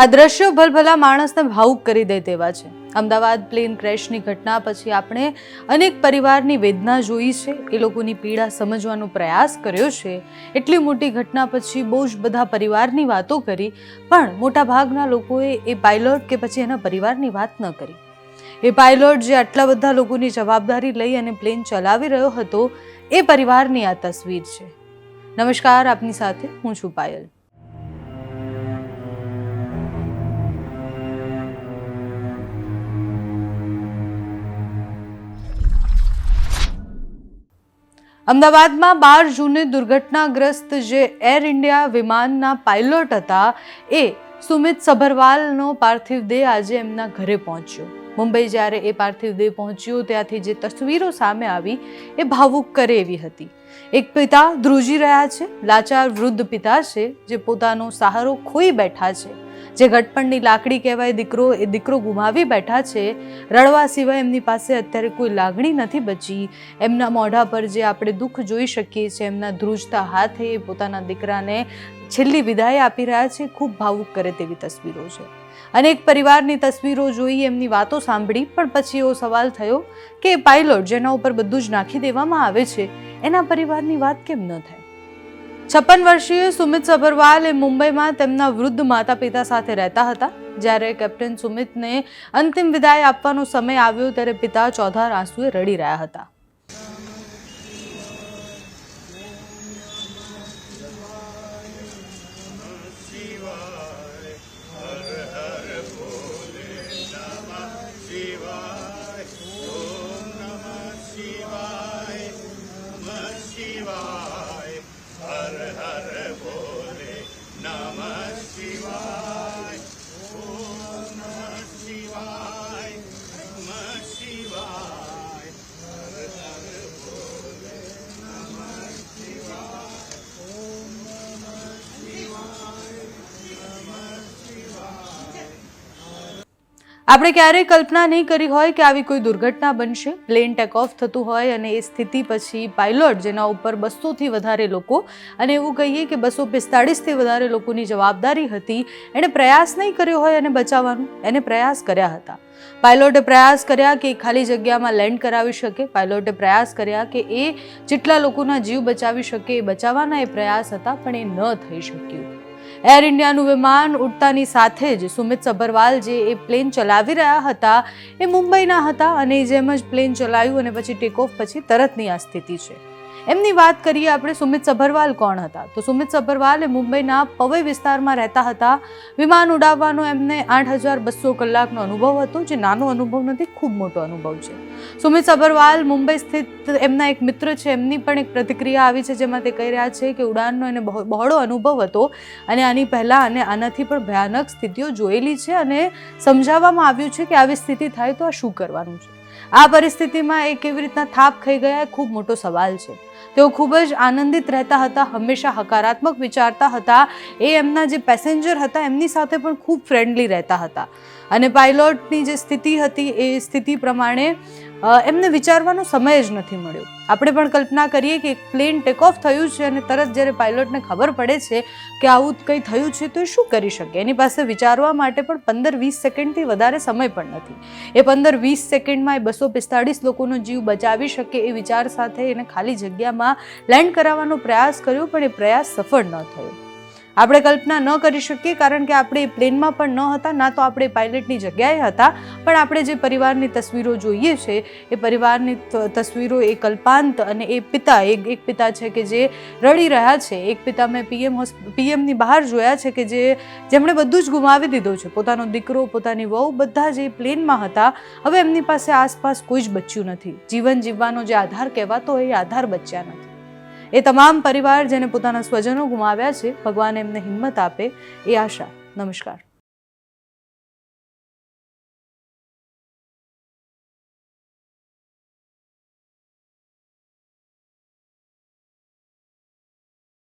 આ દ્રશ્યો ભલભલા માણસને ભાવુક કરી દે તેવા છે. અમદાવાદ પ્લેન ક્રેશની ઘટના પછી આપણે અનેક પરિવારની વેદના જોઈ છે. એ લોકોની પીડા સમજવાનો પ્રયાસ કર્યો છે. એટલી મોટી ઘટના પછી બહુ જ બધા પરિવારની વાતો કરી, પણ મોટાભાગના લોકોએ એ પાયલોટ કે પછી એના પરિવારની વાત ન કરી. એ પાયલોટ જે આટલા બધા લોકોની જવાબદારી લઈ અને પ્લેન ચલાવી રહ્યો હતો, એ પરિવારની આ તસવીર છે. નમસ્કાર, આપની સાથે હું છું પાયલ. અમદાવાદમાં બાર જૂને દુર્ઘટનાગ્રસ્ત જે એર ઇન્ડિયા વિમાનના પાયલોટ હતા, એ સુમિત સભરવાલનો પાર્થિવ દેહ આજે એમના ઘરે પહોંચ્યો. મુંબઈ જ્યારે એ પાર્થિવ દેહ પહોંચ્યો, ત્યાંથી જે તસવીરો સામે આવી, એ ભાવુક કરે એવી હતી. એક પિતા ધ્રુજી રહ્યા છે, લાચાર વૃદ્ધ પિતા છે, જે પોતાનો સહારો ખોઈ બેઠા છે. જે ઘટપણની લાકડી કહેવાય, દીકરો, એ દીકરો ગુમાવી બેઠા છે, રડવા સિવાય એમની પાસે અત્યારે કોઈ લાગણી નથી બચી. એમના મોઢા પર જે આપણે દુઃખ જોઈ શકીએ છીએ, એમના ધ્રુજતા હાથે એ પોતાના દીકરાને છેલ્લી વિદાય આપી રહ્યા છે, ખૂબ ભાવુક કરે તેવી તસવીરો છે. અનેક પરિવારની તસવીરો જોઈ એમની વાતો સાંભળી, પણ પછી એવો સવાલ થયો કે પાયલોટ જેના ઉપર બધું જ નાખી દેવામાં આવે છે, એના પરિવારની વાત કેમ ન થાય? છપ્પન વર્ષીય સુમિત સબરવાલ એ મુંબઈમાં તેમના વૃદ્ધ માતા પિતા સાથે રહેતા હતા. જ્યારે કેપ્ટન સુમિતને અંતિમ વિદાય આપવાનો સમય આવ્યો ત્યારે પિતા ચોધાર આંસુએ રડી રહ્યા હતા. આપણે ક્યારેય કલ્પના નહીં કરી હોય કે આવી કોઈ દુર્ઘટના બનશે. પ્લેન ટેક ઓફ થતું હોય અને એ સ્થિતિ પછી પાયલોટ જેના ઉપર બસોથી વધારે લોકો અને એવું કહીએ કે બસો પિસ્તાળીસથી વધારે લોકોની જવાબદારી હતી. એણે પ્રયાસ નહીં કર્યો હોય એને બચાવવાનું. એને પ્રયાસ કર્યા હતા. પાયલોટે પ્રયાસ કર્યા કે ખાલી જગ્યામાં લેન્ડ કરાવી શકે. પાયલોટે પ્રયાસ કર્યા કે એ જેટલા લોકોના જીવ બચાવી શકે એ બચાવવાના એ પ્રયાસ હતા, પણ એ ન થઈ શક્યું. એર ઇન્ડિયાનું વિમાન ઉડતાની સાથે જ સુમિત સબરવાલ જે એ પ્લેન ચલાવી રહ્યા હતા, એ મુંબઈના હતા અને જેમ જ પ્લેન ચલાવ્યું અને પછી ટેક ઓફ પછી તરતની આ સ્થિતિ છે. એમની વાત કરીએ આપણે સુમિત સભરવાલ કોણ હતા? તો સુમિત સભરવાલ એ મુંબઈના પવઈ વિસ્તારમાં રહેતા હતા. વિમાન ઉડાવવાનો એમને આઠ હજાર બસો કલાકનો અનુભવ હતો, જે નાનો અનુભવ નથી, ખૂબ મોટો અનુભવ છે. સુમિત સભરવાલ મુંબઈ સ્થિત એમના એક મિત્ર છે, એમની પણ એક પ્રતિક્રિયા આવી છે, જેમાં તે કહી રહ્યા છે કે ઉડાનનો એને બહુ- બહોળો અનુભવ હતો અને આની પહેલાં અને આનાથી પણ ભયાનક સ્થિતિઓ જોયેલી છે અને સમજાવવામાં આવ્યું છે કે આવી સ્થિતિ થાય તો આ શું કરવાનું છે? આ પરિસ્થિતિમાં એ કેવી રીતના થાપ ખાઈ ગયા એ ખૂબ મોટો સવાલ છે. તેઓ ખૂબ જ આનંદિત રહેતા હતા, હંમેશા હકારાત્મક વિચારતા હતા. એ એમના જે પેસેન્જર હતા, એમની સાથે પણ ખૂબ ફ્રેન્ડલી રહેતા હતા. અને પાયલોટની જે સ્થિતિ હતી, એ સ્થિતિ પ્રમાણે એમને વિચારવાનો સમય જ નથી મળ્યો. આપણે પણ કલ્પના કરીએ કે એક પ્લેન ટેક ઓફ થયું છે અને તરત જ્યારે પાયલોટને ખબર પડે છે કે આવું કંઈ થયું છે, તો એ શું કરી શકે? એની પાસે વિચારવા માટે પણ પંદર વીસ સેકન્ડથી વધારે સમય પણ નથી. એ પંદર વીસ સેકન્ડમાં એ બસો પિસ્તાળીસ લોકોનો જીવ બચાવી શકે એ વિચાર સાથે એને ખાલી જગ્યામાં લેન્ડ કરાવવાનો પ્રયાસ કર્યો, પણ એ પ્રયાસ સફળ ન થયો. આપણે કલ્પના ન કરી શકીએ, કારણ કે આપણે પ્લેનમાં પણ ન હતા, ના તો આપણે પાયલટની જગ્યાએ હતા. પણ આપણે જે પરિવારની તસવીરો જોઈએ છે, એ પરિવારની તસવીરો એ કલ્પાંત અને એ પિતા, એક એક પિતા છે કે જે રડી રહ્યા છે. એક પિતા મેં પીએમ પીએમની બહાર જોયા છે કે જે, જેમણે બધું જ ગુમાવી દીધું છે. પોતાનો દીકરો, પોતાની વહુ બધા જ પ્લેનમાં હતા. હવે એમની પાસે આસપાસ કોઈ જ બચ્યું નથી. જીવન જીવવાનો જે આધાર કહેવાતો એ આધાર બચ્યા નથી. એ તમામ પરિવાર જેને પોતાના સ્વજનો ગુમાવ્યા છે, ભગવાન એમને હિંમત આપે એ આશા. નમસ્કાર.